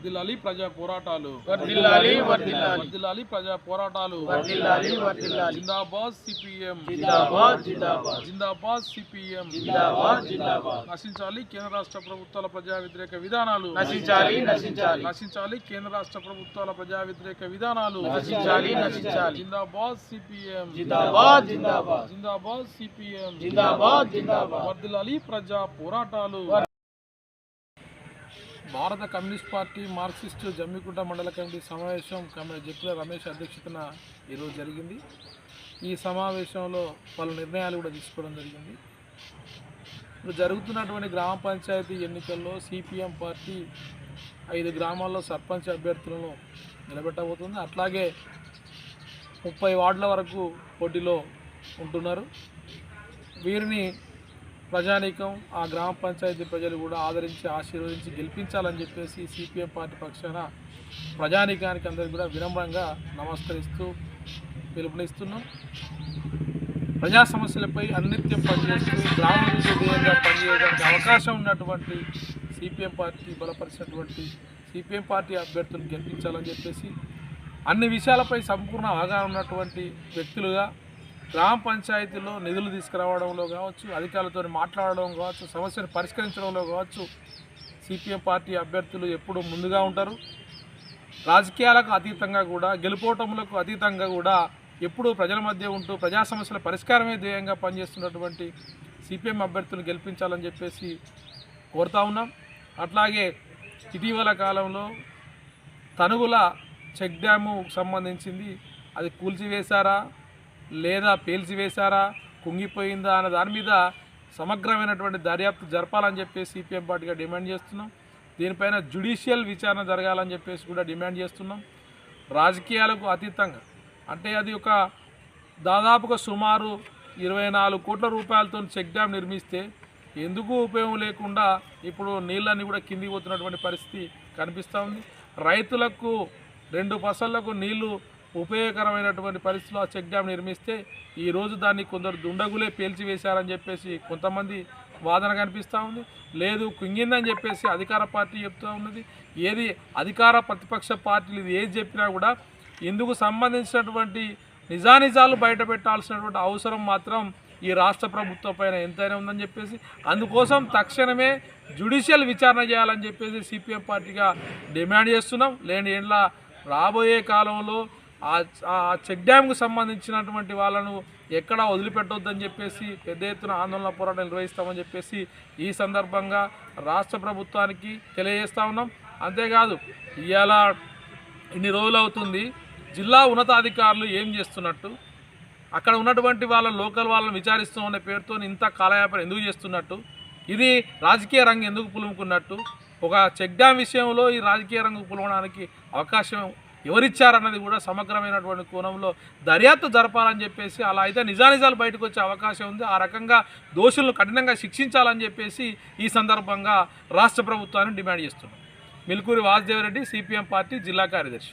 వర్దిల్లాలి ప్రజా పోరాటాలు. వర్దిల్లాలి ప్రజా పోరాటాలు. జిందాబాద్ సిపిఎం. జిందాబాద్ జిందాబాద్. జిందాబాద్ సిపిఎం. జిందాబాద్ జిందాబాద్. నశించాలి కేంద్ర రాష్ట్ర ప్రభుత్వాల ప్రజా వ్యతిరేక విధానాలు. నశించాలి నశించాలి. నశించాలి కేంద్ర రాష్ట్ర ప్రభుత్వాల ప్రజా వ్యతిరేక విధానాలు. నశించాలి నశించాలి. జిందాబాద్ సిపిఎం. జిందాబాద్ జిందాబాద్. జిందాబాద్ సిపిఎం. జిందాబాద్ జిందాబాద్. వర్దిల్లాలి ప్రజా పోరాటాలు. భారత కమ్యూనిస్ట్ పార్టీ మార్క్సిస్టు జమ్మికుంట మండల కమిటీ సమావేశం కమిటీ జప్పుల రమేష్ అధ్యక్షతన ఈరోజు జరిగింది. ఈ సమావేశంలో పలు నిర్ణయాలు కూడా తీసుకోవడం జరిగింది. ఇప్పుడు జరుగుతున్నటువంటి గ్రామ పంచాయతీ ఎన్నికల్లో సిపిఎం పార్టీ ఐదు గ్రామాల్లో సర్పంచ్ అభ్యర్థులను నిలబెట్టబోతుంది. అట్లాగే ముప్పై వార్డుల వరకు పోటీలో ఉంటున్నారు. వీరిని ప్రజానీకం ఆ గ్రామ పంచాయతీ ప్రజలు కూడా ఆదరించి ఆశీర్వదించి గెలిపించాలని చెప్పేసి సిపిఎం పార్టీ పక్షాన ప్రజానీకానికి అందరికీ కూడా వినమ్రంగా నమస్కరిస్తూ పిలుపునిస్తున్నాం. ప్రజా సమస్యలపై అన్నిత్యం పనిచేస్తూ గ్రామాభివృద్ధి పనిచేయడానికి అవకాశం ఉన్నటువంటి సిపిఎం పార్టీ బలపరిచినటువంటి సిపిఎం పార్టీ అభ్యర్థులను గెలిపించాలని చెప్పేసి అన్ని విషయాలపై సంపూర్ణ అవగాహన ఉన్నటువంటి వ్యక్తులుగా గ్రామ పంచాయతీలో నిధులు తీసుకురావడంలో కావచ్చు అధికారులతో మాట్లాడడం కావచ్చు సమస్యను పరిష్కరించడంలో కావచ్చు సిపిఎం పార్టీ అభ్యర్థులు ఎప్పుడూ ముందుగా ఉంటారు. రాజకీయాలకు అతీతంగా కూడా గెలుపోటములకు అతీతంగా కూడా ఎప్పుడూ ప్రజల మధ్య ఉంటూ ప్రజా సమస్యల పరిష్కారమే ధ్యేయంగా పనిచేస్తున్నటువంటి సిపిఎం అభ్యర్థులను గెలిపించాలని చెప్పేసి కోరుతా ఉన్నాం. అట్లాగే ఇటీవల కాలంలో తనుగుల చెక్ డ్యాము సంబంధించింది అది కూల్చివేశారా? లేదా పేల్చివేశారా కుంగిపోయిందా అనే దాని మీద సమగ్రమైనటువంటి దర్యాప్తు జరపాలని చెప్పేసి సిపిఎం పార్టీగా డిమాండ్ చేస్తున్నాం. దీనిపైన జ్యుడిషియల్ విచారణ జరగాలని చెప్పేసి కూడా డిమాండ్ చేస్తున్నాం. రాజకీయాలకు అతీతంగా అంటే అది ఒక దాదాపుగా సుమారు ఇరవై నాలుగు కోట్ల రూపాయలతో చెక్ డ్యామ్ నిర్మిస్తే ఎందుకు ఉపయోగం లేకుండా ఇప్పుడు నీళ్ళన్నీ కూడా కిందికి పోతున్నటువంటి పరిస్థితి కనిపిస్తూ ఉంది. రైతులకు రెండు ఫసళ్ళకు నీళ్ళు ఉపయోగకరమైనటువంటి పరిస్థితిలో ఆ చెక్ డ్యామ్ నిర్మిస్తే ఈరోజు దాన్ని కొందరు దుండగులే పేల్చివేశారని చెప్పేసి కొంతమంది వాదన కనిపిస్తూ ఉంది. లేదు కుంగిందని చెప్పేసి అధికార పార్టీ చెప్తూ ఉన్నది. ఏది అధికార ప్రతిపక్ష పార్టీలు ఇది ఏది చెప్పినా కూడా ఇందుకు సంబంధించినటువంటి నిజానిజాలు బయట పెట్టాల్సినటువంటి అవసరం మాత్రం ఈ రాష్ట్ర ప్రభుత్వం పైన ఎంతైనా ఉందని చెప్పేసి అందుకోసం తక్షణమే జ్యుడిషియల్ విచారణ చేయాలని చెప్పేసి సిపిఎం పార్టీగా డిమాండ్ చేస్తున్నాం. లేని ఏండ్ల రాబోయే కాలంలో ఆ చెక్ డ్యామ్కు సంబంధించినటువంటి వాళ్ళను ఎక్కడా వదిలిపెట్టొద్దని చెప్పేసి పెద్ద ఎత్తున ఆందోళన పోరాటం నిర్వహిస్తామని చెప్పేసి ఈ సందర్భంగా రాష్ట్ర ప్రభుత్వానికి తెలియజేస్తా ఉన్నాం. అంతేకాదు ఇవాళ ఇన్ని రోజులు అవుతుంది జిల్లా ఉన్నతాధికారులు ఏం చేస్తున్నట్టు అక్కడ ఉన్నటువంటి వాళ్ళ లోకల్ వాళ్ళని విచారిస్తూ అనే పేరుతో ఇంత కాలయాపన ఎందుకు చేస్తున్నట్టు ఇది రాజకీయ రంగం ఎందుకు పులుముకున్నట్టు ఒక చెక్ డ్యామ్ విషయంలో ఈ రాజకీయ రంగం పులవడానికి అవకాశం ఎవరిచ్చారన్నది కూడా సమగ్రమైనటువంటి కోణంలో దర్యాప్తు జరపాలని చెప్పేసి అలా అయితే నిజానిజాలు బయటకు వచ్చే అవకాశం ఉంది. ఆ రకంగా దోషులను కఠినంగా శిక్షించాలని చెప్పేసి ఈ సందర్భంగా రాష్ట్ర ప్రభుత్వాన్ని డిమాండ్ చేస్తున్నాం. మిల్కూరి వాసుదేవరెడ్డి సిపిఎం పార్టీ జిల్లా కార్యదర్శి.